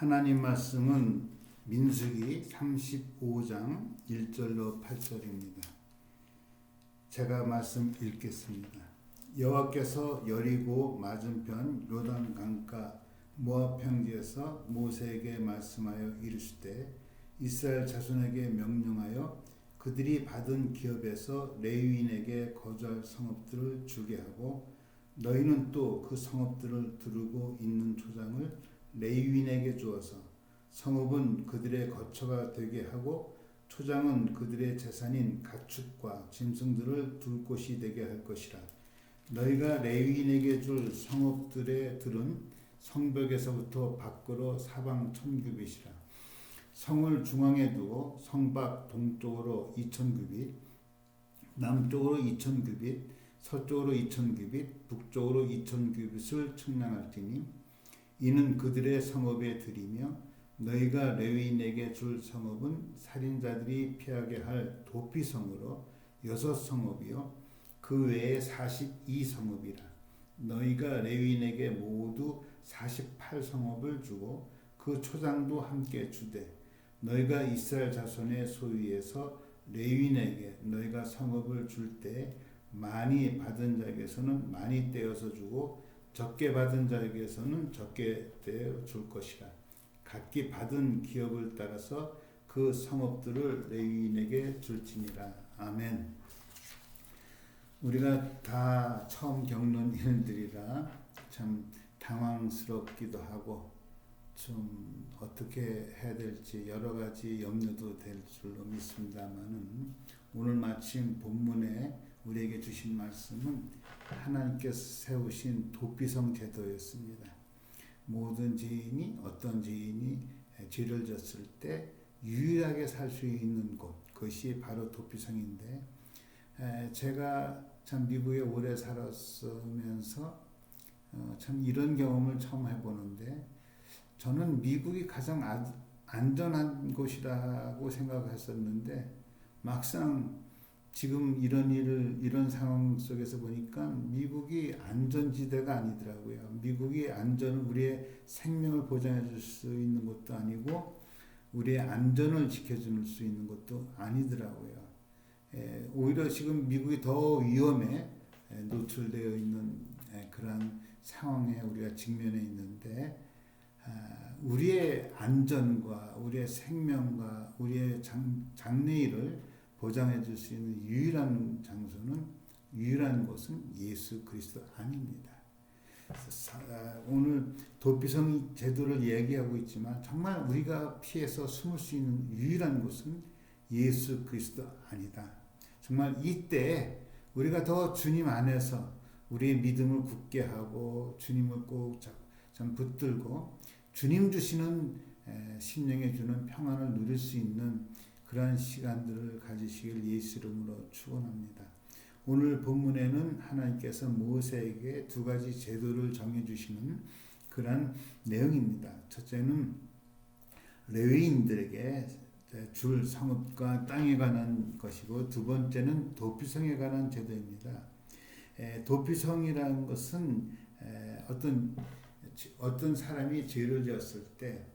하나님 말씀은 민수기 35장 1절로 8절입니다. 제가 말씀 읽겠습니다. 여호와께서 여리고 맞은편 요단 강가 모압 평지에서 모세에게 말씀하여 이르시되 이스라엘 자손에게 명령하여 그들이 받은 기업에서 레위인에게 거주할 성읍들을 주게 하고 너희는 또 그 성읍들을 두르고 있는 초장을 레위인에게 주어서 성읍은 그들의 거처가 되게 하고 초장은 그들의 재산인 가축과 짐승들을 둘 곳이 되게 할 것이라. 너희가 레위인에게 줄 성읍들의 들은 성벽에서부터 밖으로 사방 천규빗이라. 성을 중앙에 두고 성밖 동쪽으로 이천 규빗, 남쪽으로 이천 규빗, 서쪽으로 이천 규빗, 북쪽으로 이천 규빗을 측량할지니 이는 그들의 성읍에 드리며 너희가 레위인에게 줄 성읍은 살인자들이 피하게 할 도피성으로 여섯 성읍이요. 그 외에 42성읍이라. 너희가 레위인에게 모두 48성읍을 주고 그 초장도 함께 주되 너희가 이스라엘 자손의 소유에서 레위인에게 너희가 성읍을 줄 때 많이 받은 자에게서는 많이 떼어서 주고 적게 받은 자에게서는 적게 떼어 줄 것이라 각기 받은 기업을 따라서 그 성읍들을 레위인에게 줄지니라 아멘. 우리가 다 처음 겪는 일들이라 참 당황스럽기도 하고 좀 어떻게 해야 될지 여러 가지 염려도 될 줄로 믿습니다만은 오늘 마침 본문에 우리에게 주신 말씀은 하나님께서 세우신 도피성 제도였습니다. 모든 죄인이 어떤 죄인이 죄를 졌을 때 유일하게 살 수 있는 곳 그것이 바로 도피성인데 제가 참 미국에 오래 살았으면서 어, 참 이런 경험을 처음 해보는데 저는 미국이 가장 안전한 곳이라고 생각했었는데 막상 지금 이런 일을 이런 상황 속에서 보니까 미국이 안전지대가 아니더라고요. 미국이 안전 우리의 생명을 보장해 줄 수 있는 것도 아니고 우리의 안전을 지켜줄 수 있는 것도 아니더라고요. 에, 오히려 지금 미국이 더 위험에 노출되어 있는 그러한 상황에 우리가 직면해 있는데 아, 우리의 안전과 우리의 생명과 우리의 장, 장래일을 보장해 줄 수 있는 유일한 장소는 유일한 곳은 예수 그리스도 아닙니다. 아, 오늘 도피성 제도를 얘기하고 있지만 정말 우리가 피해서 숨을 수 있는 유일한 곳은 예수 그리스도 아니다. 정말 이때 우리가 더 주님 안에서 우리의 믿음을 굳게 하고 주님을 꼭 참 붙들고 주님 주시는 심령에 주는 평안을 누릴 수 있는 그러한 시간들을 가지시길 예수 이름으로 축원합니다. 오늘 본문에는 하나님께서 모세에게 두 가지 제도를 정해 주시는 그러한 내용입니다. 첫째는 레위인들에게 줄 성읍과 땅에 관한 것이고 두 번째는 도피성에 관한 제도입니다. 도피성이라는 것은 어떤 어떤 사람이 죄를 지었을 때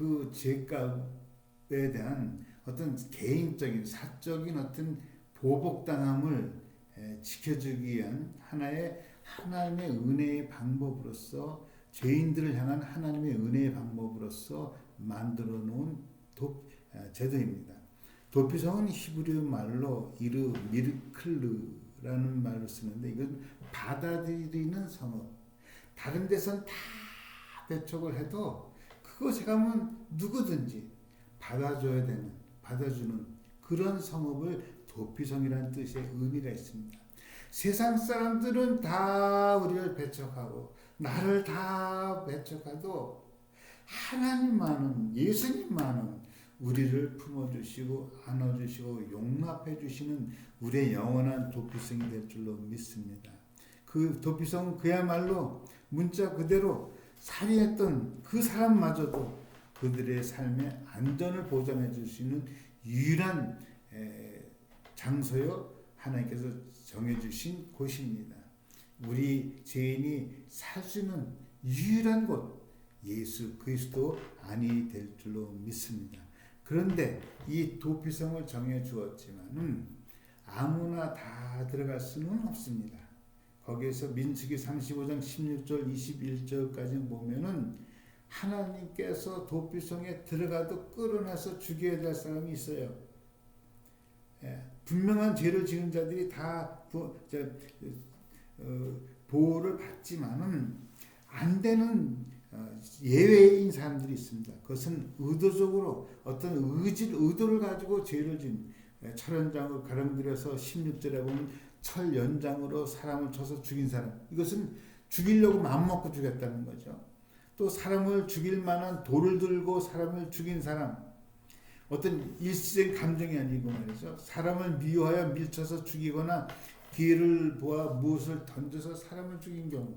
그 죄값에 대한 어떤 개인적인 사적인 어떤 보복당함을 지켜주기 위한 하나의 하나님의 은혜의 방법으로서 죄인들을 향한 하나님의 은혜의 방법으로서 만들어 놓은 도, 제도입니다. 도피성은 히브리어 말로 이르 미르클르라는 말을 쓰는데 이건 받아들이는 성읍. 다른 데선 다 배척을 해도 그곳에 가면 누구든지 받아줘야 되는, 받아주는 그런 성읍을 도피성이라는 뜻의 의미가 있습니다. 세상 사람들은 다 우리를 배척하고 나를 다 배척해도 하나님만은 예수님만은 우리를 품어주시고 안아주시고 용납해 주시는 우리의 영원한 도피성이 될 줄로 믿습니다. 그 도피성 그야말로 문자 그대로 살해했던 그 사람마저도 그들의 삶의 안전을 보장해 줄 수 있는 유일한 장소요 하나님께서 정해 주신 곳입니다. 우리 죄인이 살 수 있는 유일한 곳 예수 그리스도 안이 될 줄로 믿습니다. 그런데 이 도피성을 정해 주었지만은 아무나 다 들어갈 수는 없습니다. 거기에서 민수기 35장 16절 21절까지 보면은 하나님께서 도피성에 들어가도 끌어내서 죽여야 될 사람이 있어요. 예, 분명한 죄를 지은 자들이 다 부, 저, 어, 보호를 받지만은 안 되는 어, 예외인 사람들이 있습니다. 그것은 의도적으로 어떤 의지, 의도를 가지고 죄를 진 예, 철연장을 가름들여서 16절에 보면 철 연장으로 사람을 쳐서 죽인 사람. 이것은 죽이려고 마음먹고 죽였다는 거죠. 또 사람을 죽일 만한 돌을 들고 사람을 죽인 사람. 어떤 일시적인 감정이 아니고 말이죠. 사람을 미워하여 밀쳐서 죽이거나 기회를 보아 무엇을 던져서 사람을 죽인 경우.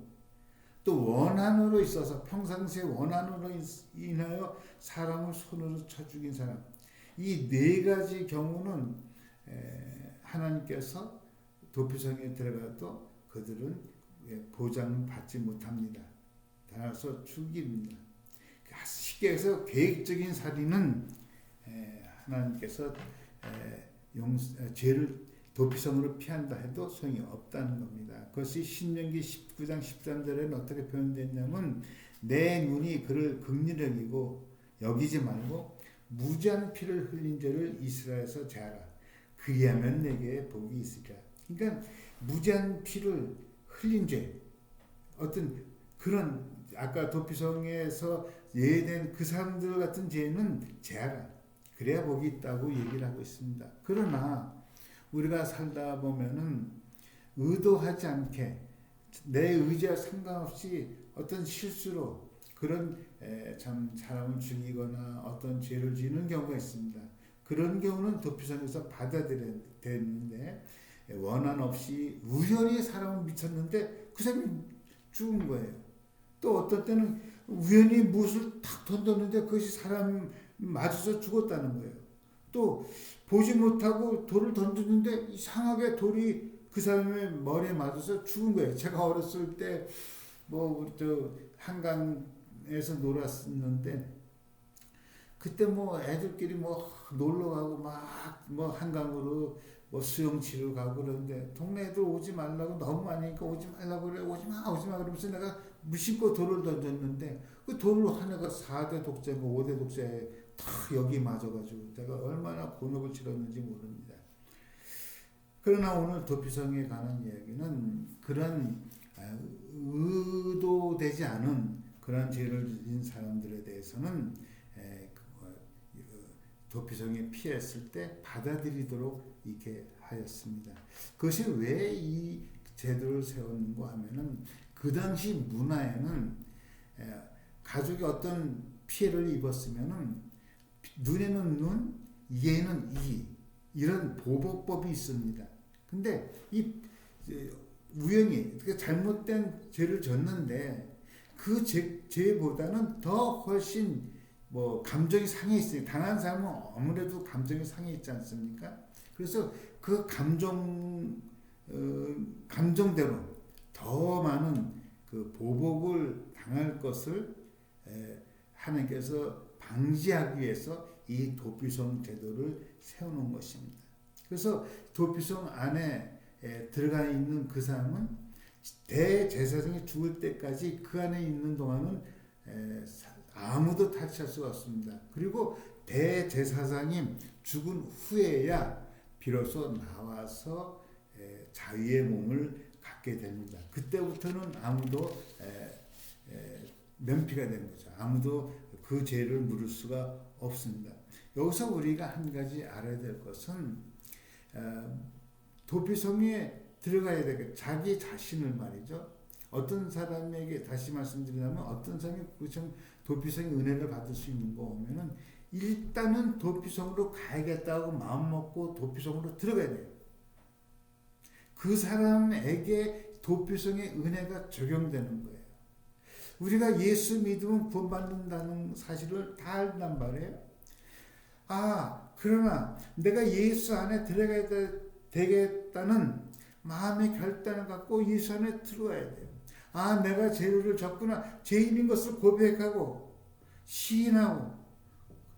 또 원한으로 있어서 평상시에 원한으로 인하여 사람을 손으로 쳐 죽인 사람. 이 네 가지 경우는 하나님께서 도피성에 들어가도 그들은 보장을 받지 못합니다. 따라서 죽입니다. 쉽게 해서 계획적인 살인은 하나님께서 용 죄를 도피성으로 피한다 해도 소용이 없다는 겁니다. 그것이 신명기 19장 13절에는 어떻게 표현됐냐면 내 눈이 그를 극률히 여기고 여기지 말고 무지한 피를 흘린 죄를 이스라엘에서 제하라. 그리하면 내게 복이 있으리라. 그러니까 무지한 피를 흘린 죄 어떤 그런 아까 도피성에서 예된 그 사람들 같은 죄는 제하라. 그래야 복이 있다고 얘기를 하고 있습니다. 그러나 우리가 살다 보면은 의도하지 않게 내 의지와 상관없이 어떤 실수로 그런 참 사람을 죽이거나 어떤 죄를 지는 경우가 있습니다. 그런 경우는 도피성에서 받아들여야 되는데 원한 없이 우연히 사람을 미쳤는데 그 사람이 죽은 거예요. 또 어떤 때는 우연히 무엇을 탁 던졌는데 그것이 사람 맞아서 죽었다는 거예요. 또 보지 못하고 돌을 던졌는데 이상하게 돌이 그 사람의 머리에 맞아서 죽은 거예요. 제가 어렸을 때 뭐 저 한강에서 놀았었는데 그때 뭐 애들끼리 뭐 놀러 가고 막 뭐 한강으로 뭐 수영 치러 가고 그러는데 동네 애들 오지 말라고 너무 많으니까 오지 말라고 그래 오지 마 오지 마 그러면서 내가 무심코 돌을 던졌는데 그 돌로 하나가 4대 독재고 5대 독재에 탁 여기 맞아가지고 내가 얼마나 곤욕을 치렀는지 모릅니다. 그러나 오늘 도피성에 관한 이야기는 그런 아, 의도되지 않은 그런 죄를 지은 사람들에 대해서는 도피성에 피했을 때 받아들이도록 이렇게 하였습니다. 그것이 왜 이 제도를 세웠는가 하면은 그 당시 문화에는 가족이 어떤 피해를 입었으면은 눈에는 눈, 이에는 이 이런 보복법이 있습니다. 근데 이 우연히 잘못된 죄를 졌는데 그 죄, 죄보다는 더 훨씬 뭐 감정이 상해 있어요. 당한 사람은 아무래도 감정이 상해 있지 않습니까? 그래서 그 감정 어, 감정대로 더 많은 그 보복을 당할 것을 에, 하나님께서 방지하기 위해서 이 도피성 제도를 세우는 것입니다. 그래서 도피성 안에 에, 들어가 있는 그 사람은 대제사장이 죽을 때까지 그 안에 있는 동안은 에, 아무도 탈취할 수가 없습니다. 그리고 대제사장이 죽은 후에야 비로소 나와서 자유의 몸을 갖게 됩니다. 그때부터는 아무도 면피가 된 거죠. 아무도 그 죄를 물을 수가 없습니다. 여기서 우리가 한 가지 알아야 될 것은 어, 도피성에 들어가야 되겠 자기 자신을 말이죠. 어떤 사람에게 다시 말씀드리자면 어떤 사람이 도피성의 은혜를 받을 수 있는 거 보면은 일단은 도피성으로 가야겠다고 마음 먹고 도피성으로 들어가야 돼요. 그 사람에게 도피성의 은혜가 적용되는 거예요. 우리가 예수 믿으면 구원받는다는 사실을 다 알단 말이에요. 아, 그러나 내가 예수 안에 들어가야 되겠다는 마음의 결단을 갖고 예수 안에 들어와야 돼요. 아, 내가 죄를 졌구나. 죄인인 것을 고백하고 시인하고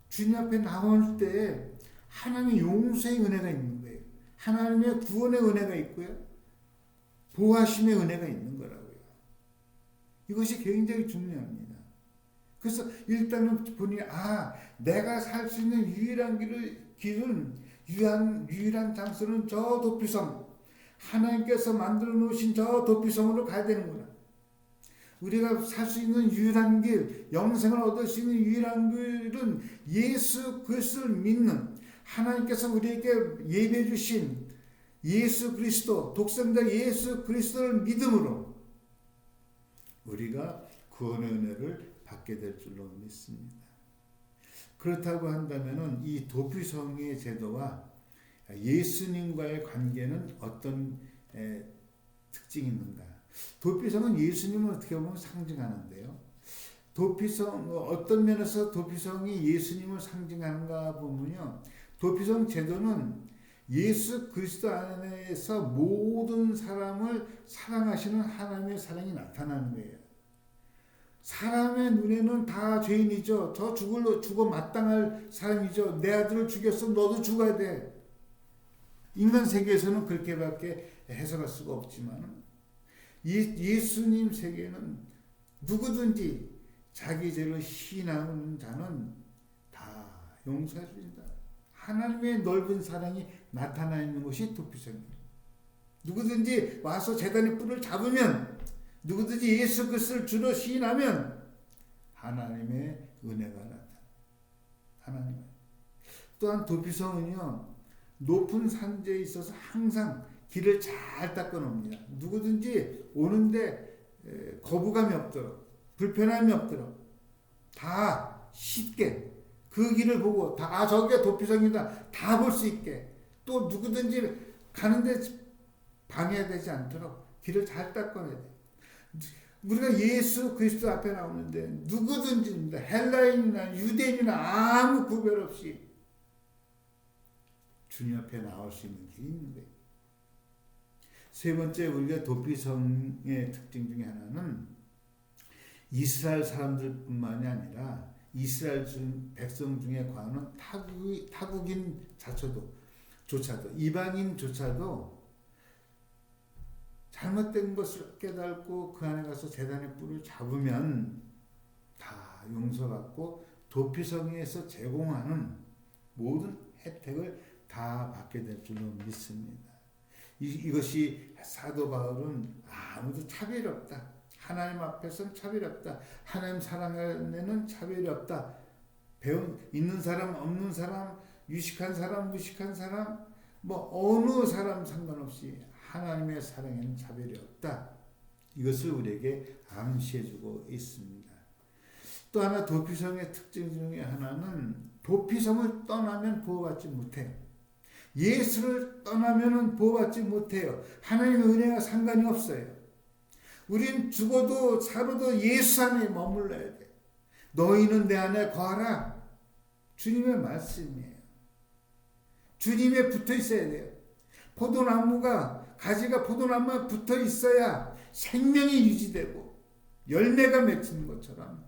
주님 앞에 나올 때 하나님의 용서의 은혜가 있는 거예요. 하나님의 구원의 은혜가 있고요. 보호하심의 은혜가 있는 거라고요. 이것이 굉장히 중요합니다. 그래서 일단은 본인이 아 내가 살 수 있는 유일한 길을 길은 유한 유일한 장소는 저 도피성 하나님께서 만들어 놓으신 저 도피성으로 가야 되는구나. 우리가 살 수 있는 유일한 길, 영생을 얻을 수 있는 유일한 길은 예수 그리스도를 믿는 하나님께서 우리에게 예배 주신 예수 그리스도, 독생자 예수 그리스도를 믿음으로 우리가 구원의 은혜를 받게 될 줄로 믿습니다. 그렇다고 한다면은 이 도피성의 제도와 예수님과의 관계는 어떤 에, 특징이 있는가? 도피성은 예수님을 어떻게 보면 상징하는데요. 도피성 어떤 면에서 도피성이 예수님을 상징하는가 보면요. 도피성 제도는 예수 그리스도 안에서 모든 사람을 사랑하시는 하나님의 사랑이 나타나는 거예요. 사람의 눈에는 다 죄인이죠. 저 죽을 죽어 마땅할 사람이죠. 내 아들을 죽였어. 너도 죽어야 돼. 인간 세계에서는 그렇게밖에 해석할 수가 없지만 예, 수님 세계는 누구든지 자기 죄를 시인하는 자는 다 용서해 주신다. 하나님의 넓은 사랑이 나타나 있는 것이 도피성입니다. 누구든지 와서 재단의 뿔을 잡으면 누구든지 예수 그리스도를 주로 시인하면 하나님의 은혜가 나타나. 하나님. 또한 도피성은요 높은 산지에 있어서 항상 길을 잘 닦아 놓습니다. 누구든지 오는데 거부감이 없도록 불편함이 없도록 다 쉽게 그 길을 보고 다 아, 저게 도피성이다 다 볼 수 있게 또 누구든지 가는데 방해되지 않도록 길을 잘 닦아내야 돼. 우리가 예수 그리스도 앞에 나오는데 누구든지 헬라인이나 유대인이나 아무 구별 없이 주님 앞에 나올 수 있는 길이 있는 거예요. 세 번째 우리가 도피성의 특징 중에 하나는 이스라엘 사람들뿐만이 아니라 이스라엘 백성 중에 관한 타국, 타국인 자초도 조차도 이방인조차도 잘못된 것을 깨닫고 그 안에 가서 재단의 뿔을 잡으면 다 용서받고 도피성에서 제공하는 모든 혜택을 다 받게 될 줄로 믿습니다. 이, 이것이 사도 바울은 아무도 차별이 없다. 하나님 앞에서는 차별이 없다. 하나님 사랑에는 차별이 없다. 배운 있는 사람 없는 사람 유식한 사람 무식한 사람 뭐 어느 사람 상관없이 하나님의 사랑에는 차별이 없다. 이것을 우리에게 암시해주고 있습니다. 또 하나 도피성의 특징 중에 하나는 도피성을 떠나면 보호받지 못해요. 예수를 떠나면 보호받지 못해요. 하나님의 은혜와 상관이 없어요. 우린 죽어도 살아도 예수 안에 머물러야 돼. 너희는 내 안에 거하라. 주님의 말씀이에요. 주님에 붙어 있어야 돼요. 포도나무가 가지가 포도나무에 붙어 있어야 생명이 유지되고 열매가 맺히는 것처럼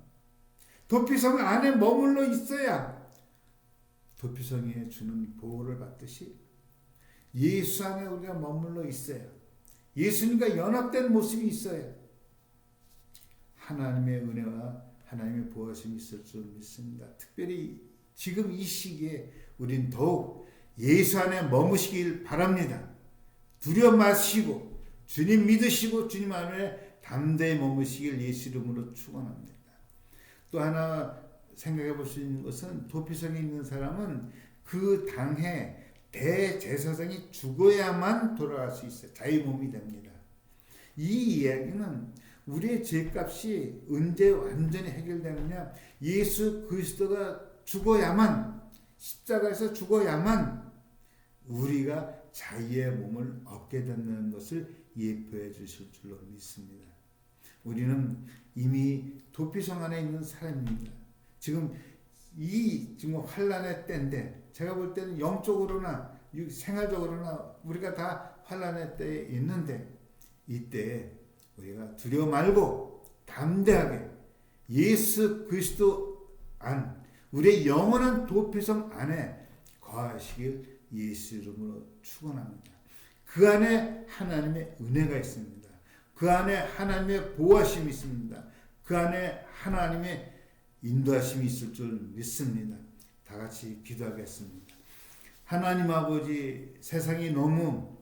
도피성 안에 머물러 있어야 도피성에 주는 보호를 받듯이 예수 안에 우리가 머물러 있어야 예수님과 연합된 모습이 있어야 하나님의 은혜와 하나님의 보호심이 있을 줄 믿습니다. 특별히 지금 이 시기에 우린 더욱 예수 안에 머무시길 바랍니다. 두려 마시고 주님 믿으시고 주님 안에 담대히 머무시길 예수 이름으로 축원합니다. 또 하나 생각해 볼 수 있는 것은 도피성에 있는 사람은 그 당해 대제사장이 죽어야만 돌아갈 수 있어요. 자유 몸이 됩니다. 이 이야기는 우리의 죄값이 언제 완전히 해결되느냐? 예수 그리스도가 죽어야만 십자가에서 죽어야만 우리가 자유의 몸을 얻게 된다는 것을 예표해 주실 줄로 믿습니다. 우리는 이미 도피성 안에 있는 사람입니다. 지금 이 지금 환란의 때인데 제가 볼 때는 영적으로나 생활적으로나 우리가 다 환란의 때에 있는데 이때 우리가 두려워 말고 담대하게 예수 그리스도 안, 우리의 영원한 도피성 안에 거하시길 예수 이름으로 축원합니다. 그 안에 하나님의 은혜가 있습니다. 그 안에 하나님의 보호하심이 있습니다. 그 안에 하나님의 인도하심이 있을 줄 믿습니다. 다 같이 기도하겠습니다. 하나님 아버지 세상이 너무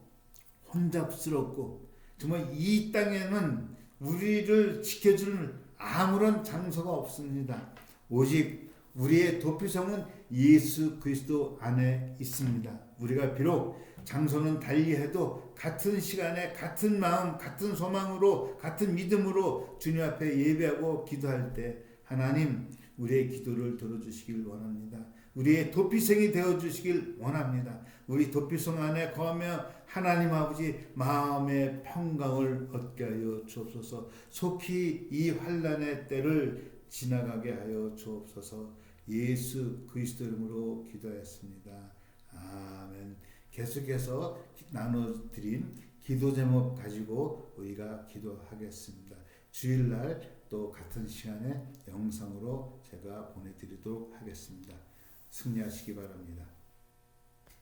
혼잡스럽고 정말 이 땅에는 우리를 지켜줄 아무런 장소가 없습니다. 오직 우리의 도피성은 예수 그리스도 안에 있습니다. 우리가 비록 장소는 달리해도 같은 시간에 같은 마음, 같은 소망으로, 같은 믿음으로 주님 앞에 예배하고 기도할 때 하나님 우리의 기도를 들어주시길 원합니다. 우리의 도피성이 되어 주시길 원합니다. 우리 도피성 안에 거하며 하나님 아버지 마음의 평강을 얻게 하여 주옵소서. 속히 이 환란의 때를 지나가게 하여 주옵소서. 예수 그리스도 이름으로 기도했습니다. 아멘. 계속해서 나눠드린 기도 제목 가지고 우리가 기도하겠습니다. 주일날 또 같은 시간에 영상으로 제가 보내드리도록 하겠습니다. 승리하시기 바랍니다.